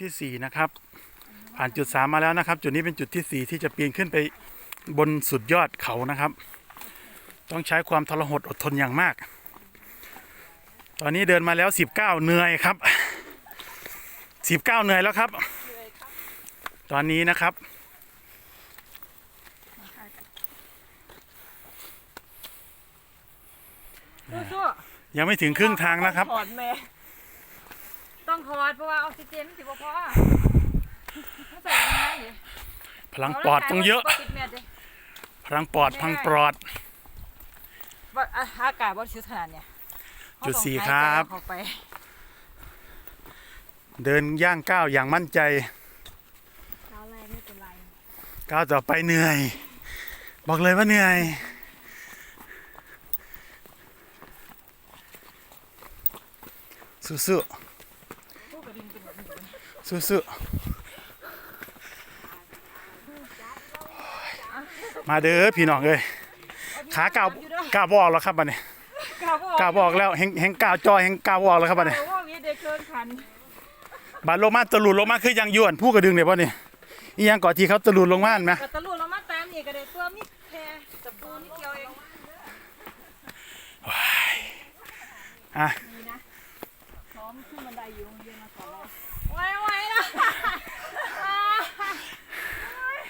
ที่สี่นะครับ ผ่านจุดสามมาแล้วนะครับ จุดนี้เป็นจุดที่สี่ที่จะปีนขึ้นไปบนสุดยอดเขานะครับ ต้องใช้ความทรหดอดทนอย่างมาก ตอนนี้เดินมาแล้วสิบเก้าเหนื่อยครับสิบเก้าเหนื่อยแล้วครับ ตอนนี้นะครับสู้ยังไม่ถึงครึ่งทางนะครับ ถอดแม่ ต้องถอดเพราะว่าออกซิเจนสิบ่พอใส่ยังไงดิพลังปอดต้องเยอะบ่ติดแม่ดิพลังปอดพลังปลอดบ่อะอากาศบ่ชื้นขนาดเนี้ยจุดสี่เขาต้องหายใจครับเข้าไปเดินย่างก้าวอย่างมั่นใจเท้าแรกไม่เป็นไรก้าวต่อไปเหนื่อย บอกเลยว่าเหนื่อยสู้พูดกับดินเป็นแบบนี้ ๆ สู้ๆมาเด้อพี่น้องเอ้ยขาก้าวก้าวบออกแล้วครับบัดนี้กล้าบ่ก้าวบออกแล้วแหงแหงก้าวจอยแหงก้าวบออกแล้วครับบัดนี้แต่ว่ามีเด็กเกินขันบัดลงมาตะลุดลงมาคือยังยวนผู้กระดึงเนี่ยบ่นี่อีหยังก่อนที่เขาตะลุดลงมาเห็นไหมก็ตะลุเรามาตามนี่ก็ได้ตัวมีแพรตะปูนี่เกี่ยวเองอะซ้อมขึ้นบันไดอยู่โรงเรียนมาก่อน แล้วไว้ไว้นะ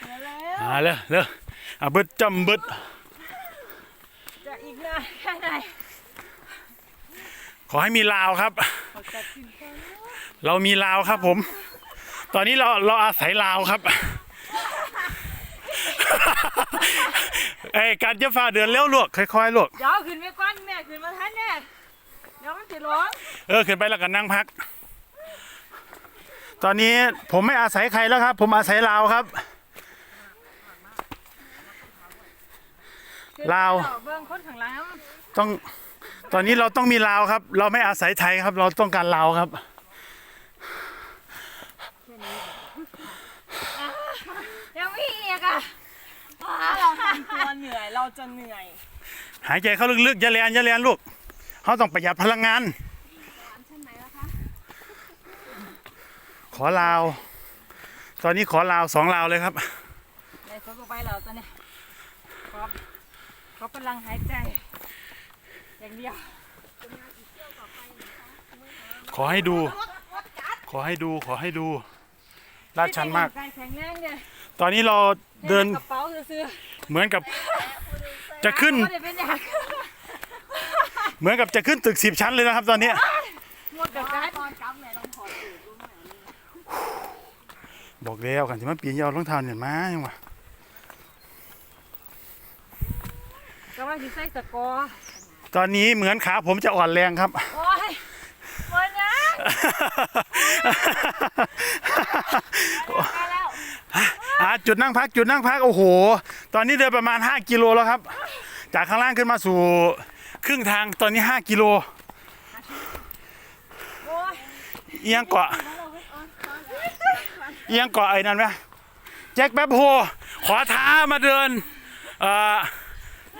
เดี๋ยวแล้วอ่าเลยเลยอะเบิดจำเบิดจะอีกนานแค่ไหนขอให้มีลาวครับออกจากถิ่นกันเรามีลาวครับผม ตอนนี้เราเราอาศัยลาวครับเอ้ยการจะฝ่าเดือนเร็วลวกค่อยๆลวกเดี๋ยวขึ้นไปก่อนแม่ขึ้นมาทันแน่เดี๋ยวมันสิร้องเออขึ้นไปแล้วก็นั่งพัก ตอนนี้ผมไม่อาศัยใครแล้วครับ ผมอาศัยลาวครับลาวเบิ่งคนข้างหลังต้องตอนนี้เราต้องมีลาวครับ เราไม่อาศัยไทยครับ เราต้องการลาวครับยังไม่อีกอะถ้าเราทำตัวเหนื่อยเราจะเหนื่อย หายใจเข้าลึกๆอย่าแลนอย่าแลนลูกเขาต้องประหยัดพลังงาน อลาว ตอนนี้ขอลาวสองลาวเลยครับในคนต่อไปเราตอนนี้ขอขอพลังหายใจ อย่างเดียว ขอให้ดู ขอให้ดูขอให้ดูลาดชันมากการแข็งแรงเนี่ยตอนนี้เราเดินกระเป๋าซื้อเหมือนกับๆจะขึ้นไม่ได้เป็นอย่างเหมือนกับจะขึ้นตึกสิบชั้นเลยนะครับ ตอนนี้หมดกับการ บอกแล้วกันที่มันปีนอยาวรองเท้าเนี่ยมายังวะก็ว่าสิใส่สกอร์ตอนนี้เหมือนขาผมจะอ่อนแรงครับ โอ้ยวันนะไปแล้วอ่าจุดนั่งพักจุดนั่งพัก โอ้โห ตอนนี้เดินประมาณ 5 กิโลแล้วครับ จากข้างล่างขึ้นมาสู่ครึ่งทางตอนนี้ 5 กิโลโอ้ยเอียงเกาะเอี ยงเกาะไอ้นั่นไหมแจ็คแป๊บโฮขอท้ามาเดินเอ่อ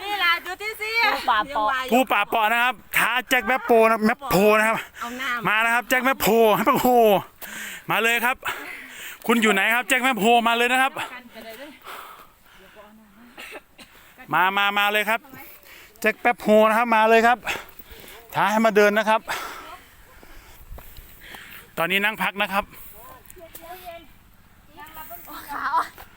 นี่ล่ะจุดที่สี่ป่าปอผู้ป่าเปาะนะครับ ท้าแจ็คแป๊บโปนะแมปโพนะครับ เอาหน้ามานะครับแจ็คแมปโพแมปโพมาเลยครับ คุณอยู่ไหนครับแจ็คแมปโพมาเลยนะครับกันกันเลยด้วยมามามาเลยครับแจ็คแป๊บโฮนะครับมาเลยครับท้าให้มาเดินนะครับ ตอนนี้นั่งพักนะครับ